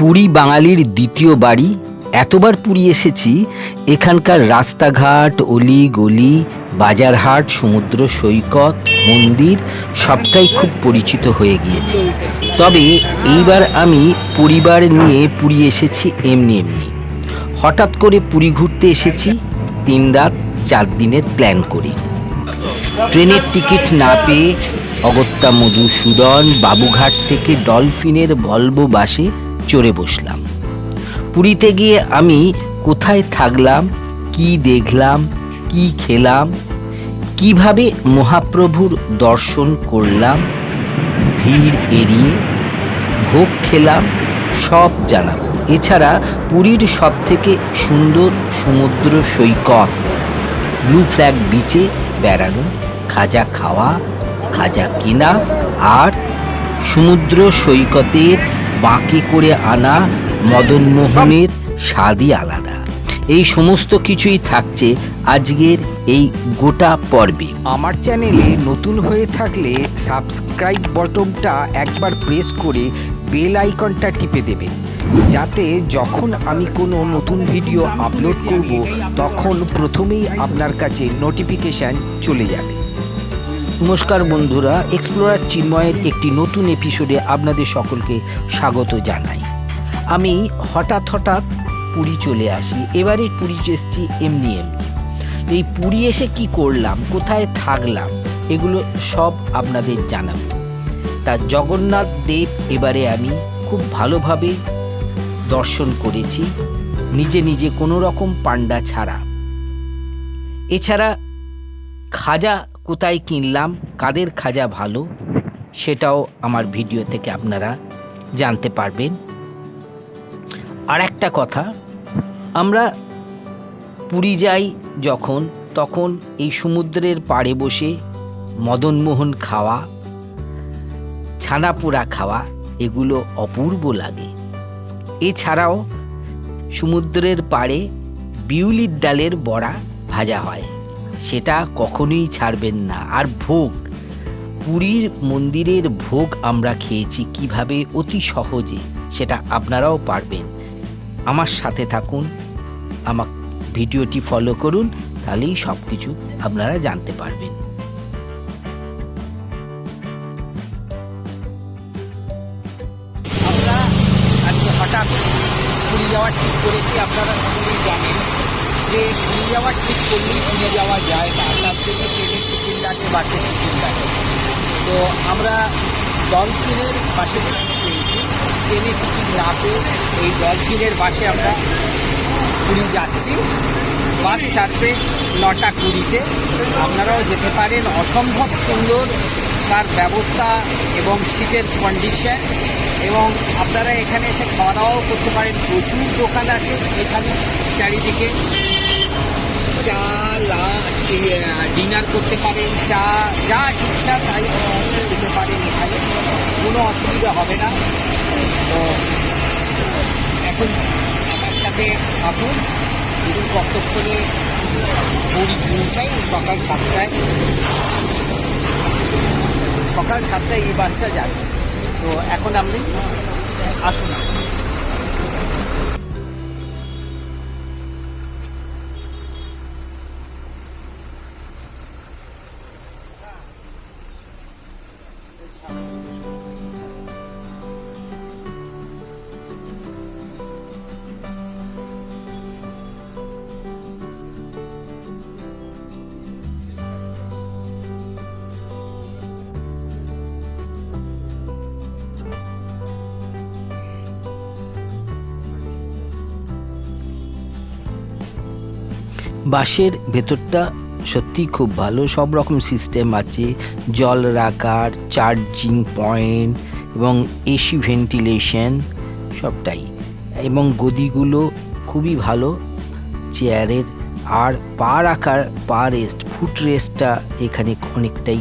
পুরী বাঙালির দ্বিতীয় বাড়ি। এতবার পুরী এসেছি, এখানকার রাস্তাঘাট অলি গলি বাজারহাট, সমুদ্র সৈকত, মন্দির, সবটাই খুব পরিচিত হয়ে গিয়েছে। তবে এইবার আমি পরিবার নিয়ে পুরী এসেছি এমনি এমনি। হঠাৎ করে পুরী ঘুরতে এসেছি, তিন রাত, চার দিনের প্ল্যান করে। ট্রেনের টিকিট না পেয়ে অগত্যা মধুসূদন বাবুঘাট থেকে ডলফিনের ভলভো বাসে চড়ে বসলাম। পুরীতে গিয়ে আমি কোথায় থাকলাম, কি দেখলাম, কি খেলাম, কীভাবে মহাপ্রভুর দর্শন করলাম, ভিড় এড়িয়ে ভোগ খেলাম, সব জানাব। এছাড়া পুরীর সব থেকে সুন্দর সমুদ্র সৈকত, ব্লু ফ্ল্যাগ বিচে বেড়ানো, খাজা খাওয়া, খাজা কেনা আর সমুদ্র সৈকতের বাঁকে করে আনা মদনমোহনের স্বাদই আলাদা। এই সমস্ত কিছুই থাকছে আজকের এই গোটা পর্বে। আমার চ্যানেলে নতুন হয়ে থাকলে সাবস্ক্রাইব বটনটা একবার প্রেস করে বেল আইকনটা টিপে দেবেন। যাতে যখন আমি কোনো নতুন ভিডিও আপলোড করব, তখন প্রথমেই আপনার কাছে নোটিফিকেশান চলে যাবে। নমস্কার বন্ধুরা এক্সপ্লোরার চিন্ময়ের একটি নতুন এপিসোডে আপনাদের সকলকে স্বাগত জানাই। আমি হঠাৎ হঠাৎ পুরী চলে আসি, এবারে পুরী এসেছি এমনি এমনি। এই পুরী এসে কি করলাম, কোথায় থাকলাম, এগুলো সব আপনাদের জানাব। তা জগন্নাথ দেব এবারে আমি খুব ভালোভাবে দর্শন করেছি, নিজে নিজে কোনো রকম পান্ডা ছাড়া। এছাড়া খাজা কোথায় কিনলাম, কাদের খাজা ভালো, সেটাও আমার ভিডিও থেকে আপনারা জানতে পারবেন। আর একটা কথা, আমরা পুরী যাই যখন, তখন এই সমুদ্রের পাড়ে বসে মদনমোহন খাওয়া, ছানাপোড়া খাওয়া, এগুলো অপূর্ব লাগে। এছাড়াও সমুদ্রের পাড়ে বিউলির ডালের বড়া ভাজা হয়। সেটা কখনোই ছাড়বেন না। আর ভোগ, পুরীর মন্দিরের ভোগ আমরা খেয়েছি কীভাবে অতি সহজে, সেটা আপনারাও পারবেন। আমার সাথে থাকুন, আমার ভিডিওটি ফলো করুন, তাহলেই সব কিছু আপনারা জানতে পারবেন। আমরা হঠাৎ পুরী যাওয়ার ঠিক করেছি, আপনারা সকলেই জানেন যে পুরী যাওয়ার ঠিক করলেই পুরী যাওয়া যায় না তার জন্য ট্রেনের টিকিট লাগে বাসের টিকিট লাগে তো আমরা ডলফিনের বাসে টিকিট পেয়েছি। ট্রেনের টিকিট না পেয়ে এই ডলফিনের বাসে আমরা পুরী যাচ্ছি। বাস ছাড়বে নটা কুড়িতে। আপনারাও যেতে পারেন। অসম্ভব সুন্দর তার ব্যবস্থা এবং সিটের কন্ডিশন এবং আপনারা এখানে এসে খাওয়া দাওয়াও করতে পারেন। প্রচুর দোকান আছে এখানে চারিদিকে। চা ডিনার করতে পারেন, চা, যা ইচ্ছা তাই খেতে পারেন এখানে। কোনো অসুবিধা হবে না। তো এখন আমার সাথে থাকুন। যদি কতক্ষণে পুরী পৌঁছাই সকাল সাতটায়। সকাল সাতটায় এই বাসটা যাবে। তো এখন আপনি আসুন। বাসের ভেতরটা সত্যি খুব ভালো। সব রকম সিস্টেম আছে। জল রাখার চার্জিং পয়েন্ট এবং এসি ভেন্টিলেশন সবটাই। এবং গদিগুলো খুবই ভালো। চেয়ারের আর পা রাখার, পা রেস্ট ফুট রেস্টটা এখানে অনেকটাই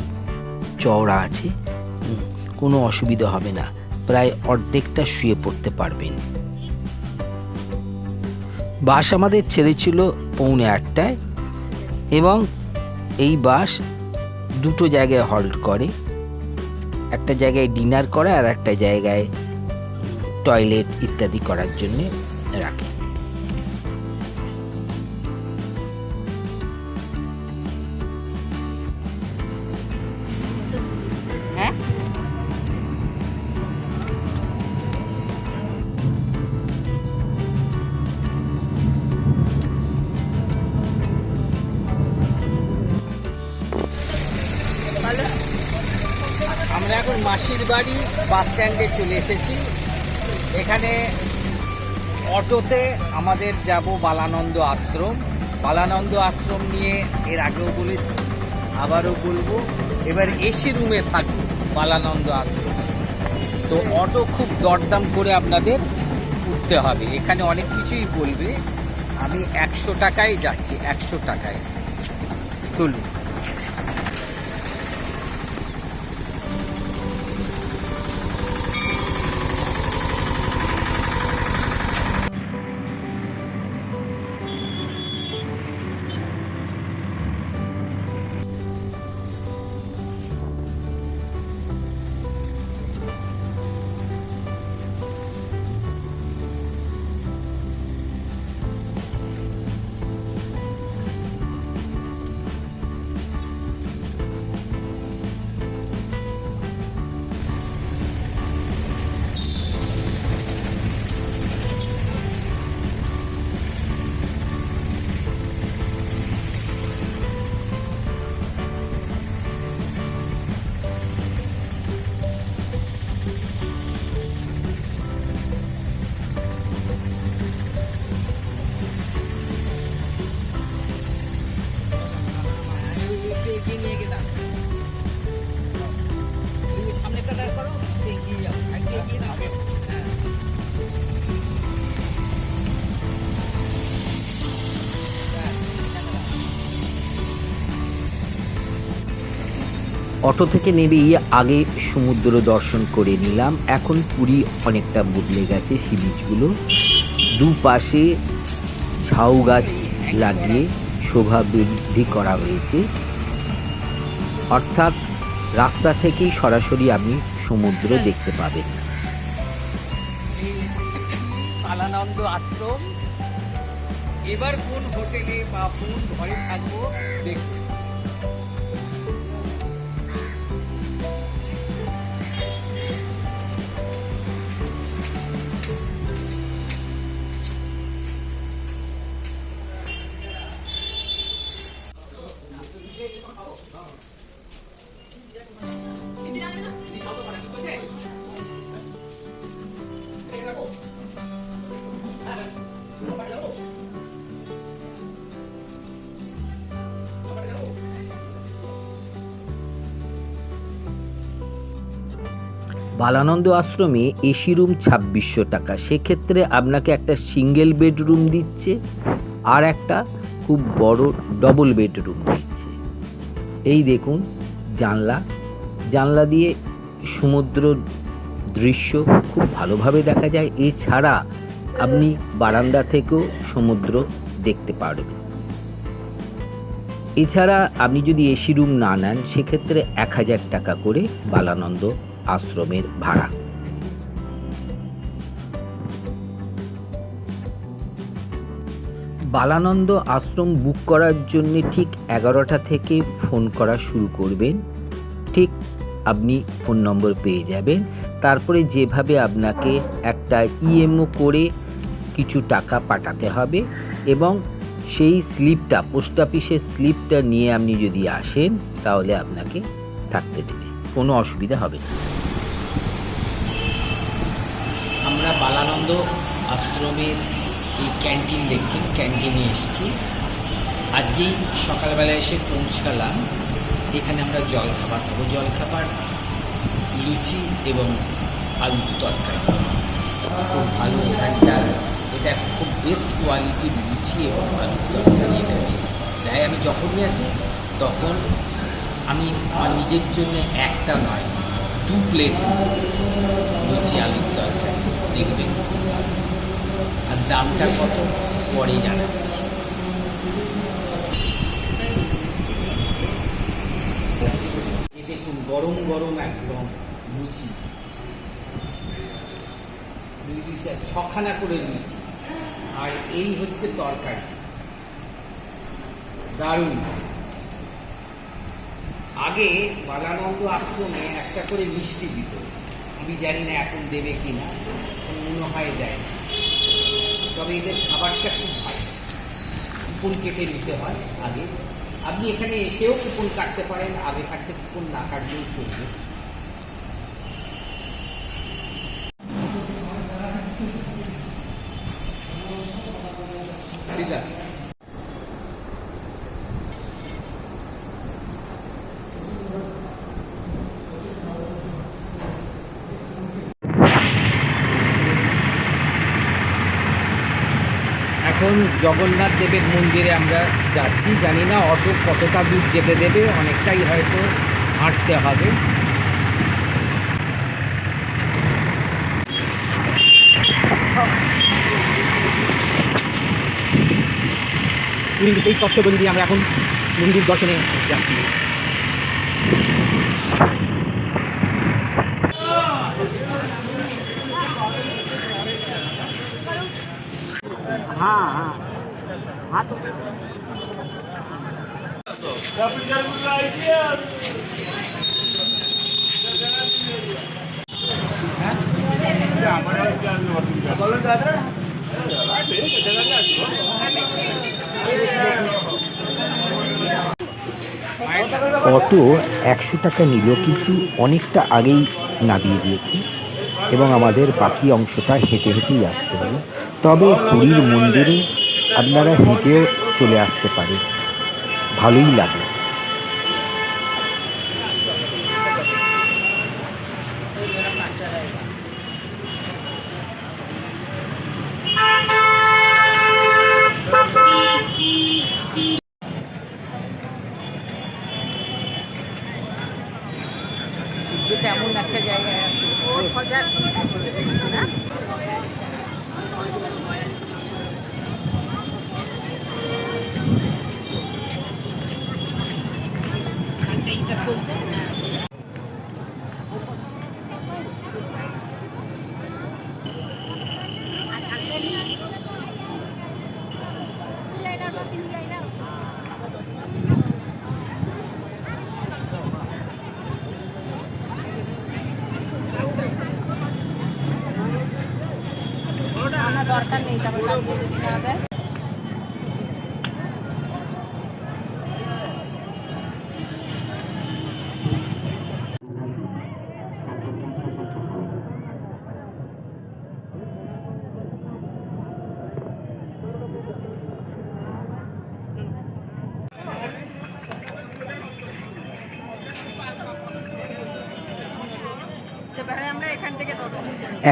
চওড়া আছে। কোনো অসুবিধা হবে না। প্রায় অর্ধেকটা শুয়ে পড়তে পারবেন। বাস আমাদের ছেড়েছিল পৌনে আটটায় এবং এই বাস দুটো জায়গায় হল্ট করে। একটা জায়গায় ডিনার করে আর একটা জায়গায় টয়লেট ইত্যাদি করার জন্যে রাখে। মাসির বাড়ি, বাস স্ট্যান্ডে চলে এসেছি। এখানে অটোতে আমাদের যাব বালানন্দ আশ্রম। বালানন্দ আশ্রম নিয়ে এর আগেও বলেছি, আবারও বলব, এবার এসি রুমে থাকব বালানন্দ আশ্রম। তো অটো খুব দরদাম করে আপনাদের উঠতে হবে। এখানে অনেক কিছুই বলবে। আমি একশো টাকায় যাচ্ছি, একশো টাকায়। চলুন। অটো থেকে নেবেই আগে সমুদ্র দর্শন করে নিলাম। এখন পুরী অনেকটা বদলে গেছে সি বিচগুলো। দুপাশে ঝাউ গাছ লাগিয়ে শোভা বৃদ্ধি করা হয়েছে। অর্থাৎ রাস্তা থেকেই সরাসরি আপনি সমুদ্র দেখতে পাবেন। আশ্রম। এবার কোন হোটেলে বা কোন ঘরে থাকব দেখব বালানন্দ আশ্রমে এসি রুম ছাব্বিশশো টাকা। সেক্ষেত্রে আপনাকে একটা সিঙ্গেল বেডরুম দিচ্ছে আর একটা খুব বড় ডবল বেডরুম দিচ্ছে। এই দেখুন জানলা। জানলা দিয়ে সমুদ্র দৃশ্য খুব ভালোভাবে দেখা যায়। এছাড়া আপনি বারান্দা থেকেও সমুদ্র দেখতে পারবেন। এছাড়া আপনি যদি এসি রুম না নেন, সেক্ষেত্রে এক হাজার টাকা করে বালানন্দ আশ্রমের ভাড়া। বালানন্দ আশ্রম বুক করার জন্য ঠিক এগারোটা থেকে ফোন করা শুরু করবেন। ঠিক আপনি ফোন নম্বর পেয়ে যাবেন। তারপরে যেভাবে আপনাকে একটা ইএমও করে কিছু টাকা পাঠাতে হবে এবং সেই স্লিপটা, পোস্ট অফিসের স্লিপটা নিয়ে আপনি যদি আসেন, তাহলে আপনাকে থাকতে দেবে। কোনো অসুবিধা হবে না আমরা বালানন্দ আশ্রমের এই ক্যান্টিন দেখছেন, ক্যান্টিনে এসেছি। আজকেই সকালবেলা এসে পৌঁছালাম। এখানে আমরা জল খাবার খাব। জল খাবার লুচি এবং আলুর তরকারি। খুব ভালো এখানটার এটা খুব বেস্ট কোয়ালিটির লুচি এবং আলুর তরকারি এখানে। তাই আমি যখনই আসি, তখন আমি আমার নিজের জন্য একটা নয়, দু প্লেট লুচি, আলুর তরকারি। দেখবেন আর দামটা কত পরে জানাচ্ছি। দেখুন, গরম গরম একদম লুচি। ছখানা করে লুচি। আর এই হচ্ছে তরকারি। দারুণ। আগে বালানন্দ আশ্রমে একটা করে মিষ্টি দিত। আমি জানি না এখন দেবে কি না মনে হয় দেয়। তবে এদের খাবারটা খুব ভালো। কুপন কেটে নিতে হয় আগে। আপনি এখানে এসেও কুপন কাটতে পারেন, আগে থাকতে কুপন না কাটলেও চলবে। ঠিক আছে এখন জগন্নাথ দেবের মন্দিরে আমরা যাচ্ছি। জানি না অটো কতটা দূর যেতে দেবে, অনেকটাই হয়তো হাঁটতে হবে। কিন্তু সেই কষ্ট করে দিয়ে আমরা এখন মন্দির দর্শনে যাচ্ছি। হ্যাঁ হ্যাঁ। অটো একশো টাকা নিল কিন্তু অনেকটা আগেই নামিয়ে দিয়েছে এবং আমাদের বাকি অংশটা হেঁটে হেঁটেই আসতে হবে। তবে পুরীর মন্দিরে আপনারা হেঁটেও চলে আসতে পারে। ভালোই লাগে।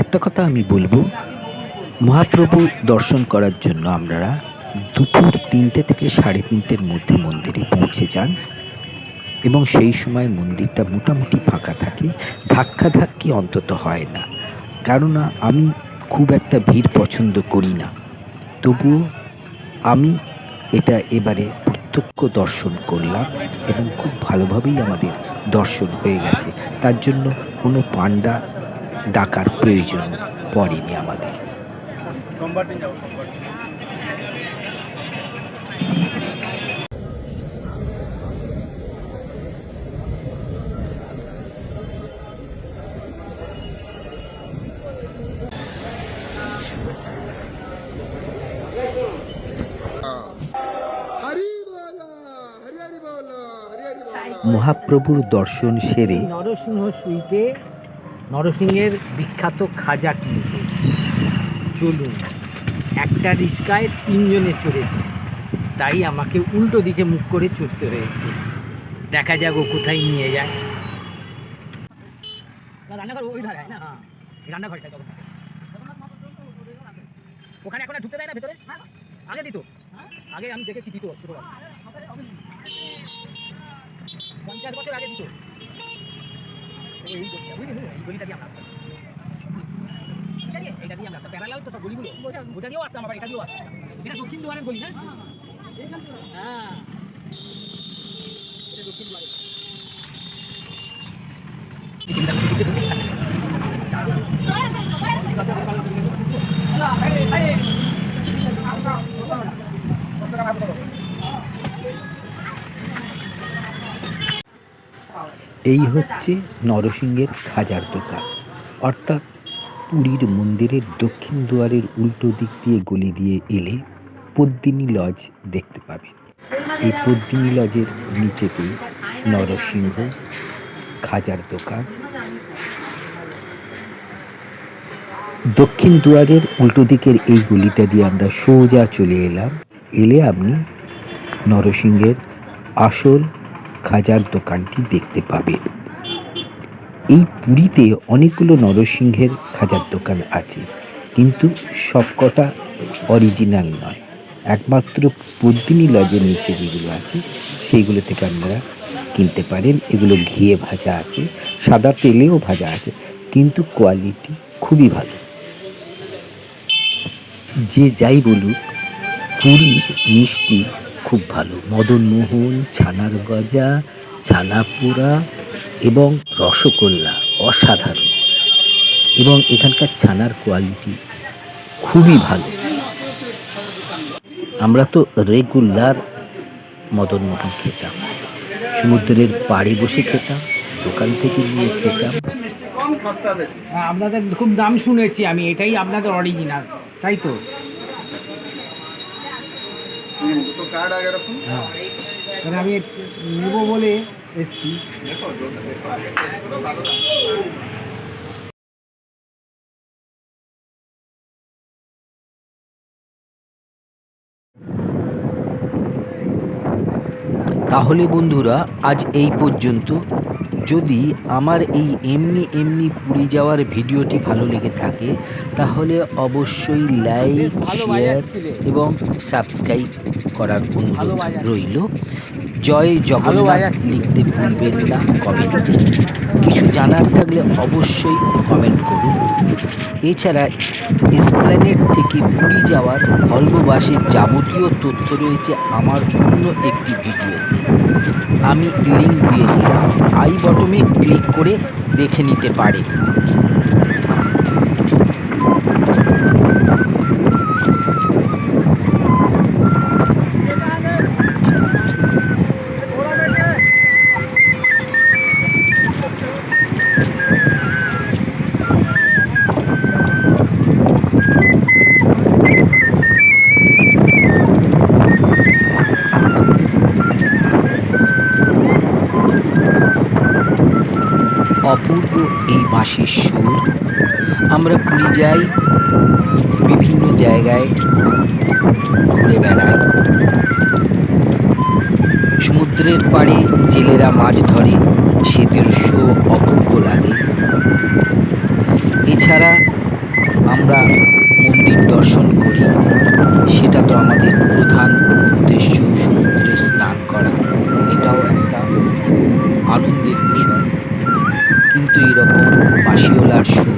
একটা কথা আমি বলব। মহাপ্রভু দর্শন করার জন্য আপনারা দুপুর তিনটে থেকে সাড়ে তিনটের মধ্যে মন্দিরে পৌঁছে যান এবং সেই সময় মন্দিরটা মোটামুটি ফাঁকা থাকে। ধাক্কা ধাক্কি অন্তত হয় না। কেননা আমি খুব একটা ভিড় পছন্দ করি না। তবুও আমি এটা এবারে প্রত্যক্ষ দর্শন করলাম এবং খুব ভালোভাবেই আমাদের দর্শন হয়ে গেছে। তার জন্য কোনো পান্ডা ডাকার প্রয়োজন পড়েনি আমাদের। মহাপ্রভুর দর্শন সেরে নরসিংহ সুইতে নরসিংহের বিখ্যাত খাজা কিনতে। চলুন একটা রিস্কায় তিনজনে চড়েছি। তাই আমাকে উল্টো দিকে মুখ করে চড়তে হয়েছে। দেখা যাক ও কোথায় নিয়ে যায়। রান্নাঘর ওই ধারে না হ্যাঁ। রান্নাঘরটা ওখানে এখন ঢুকতে দেয় না ভেতরে? আগে দিত? আগে আমি দেখেছি দিত ছোটবেলা পঞ্চাশ বছর আগে দিত এই গলিটা, বুঝলি, বুঝলি, এই গলিটা দিয়ে আমরা আসতাম। এটা দিয়ে- এটা দিয়ে আমরা আসতাম। প্যারালাল তো সব গলিগুলো। ওটা দিয়েও আসতাম, আবার এটা দিয়েও আসতাম। এটা দক্ষিণ দুয়ারের গলি, না? হ্যাঁ। এটা দক্ষিণ দুয়ারের। চিকেনটা দিতে ঢুকে থাকে। এই হচ্ছে নরসিংহের খাজার দোকান। অর্থাৎ পুরীর মন্দিরের দক্ষিণ দুয়ারের উল্টো দিক দিয়ে গলি দিয়ে এলে পদ্মিনী লজ দেখতে পাবেন। এই পদ্মিনী লজের নিচেতেই নরসিংহ খাজার দোকান। দক্ষিণ দুয়ারের উল্টো দিকের এই গলিটা দিয়ে আমরা সোজা চলে এলাম। এলে আপনি নরসিংহের আসল খাজার দোকানটি দেখতে পাবেন। এই পুরীতে অনেকগুলো নরসিংহের খাজার দোকান আছে, কিন্তু সবকটা অরিজিনাল নয়। একমাত্র পদ্মিনী লজের নিচে যেগুলো আছে, সেইগুলো থেকে আপনারা কিনতে পারেন। এগুলো ঘিয়ে ভাজা আছে, সাদা তেলেও ভাজা আছে, কিন্তু কোয়ালিটি খুবই ভালো। যে যাই বলুক, পুরীর মিষ্টি খুব ভালো। মদনমোহন ছানার গজা ছানা পোড়া এবং রসগোল্লা অসাধারণ। এবং এখানকার ছানার কোয়ালিটি খুবই ভালো। আমরা তো রেগুলার মদনমোহন খেতাম। সমুদ্রের পাড়ে বসে খেতাম দোকান থেকে নিয়ে খেতাম। হ্যাঁ, আপনাদের খুব দাম শুনেছি আমি এটাই আপনাদের অরিজিনাল তাই তো? দুটো কার্ড আগে রাখুন। হ্যাঁ। আমি নেব বলে এসছি। তাহলে বন্ধুরা আজ এই পর্যন্ত। যদি আমার এই এমনি এমনি পুরী যাওয়ার ভিডিওটি ভালো লেগে থাকে তাহলে অবশ্যই লাইক শেয়ার এবং সাবস্ক্রাইব করার অনুরোধ রইল। জয় জগন্নাথ লিখতে ভুলবেন না কমেন্টে। কিছু জানার থাকলে অবশ্যই কমেন্ট করুন। এছাড়া এসপ্ল্যানেট থেকে পুরী যাওয়ার ভলভো বাসের যাবতীয় তথ্য রয়েছে আমার অন্য একটি ভিডিওতে। আমি লিঙ্ক দিয়ে দিলাম। আই বটমে ক্লিক করে দেখে নিতে পারে। বাঁশির সুর। আমরা পুরী যাই, বিভিন্ন জায়গায় ঘুরে বেড়াই। সমুদ্রের পাড়ে জেলেরা মাছ ধরে, সে দৃশ্য অপূর্ব লাগে। এছাড়া আমরা 有了。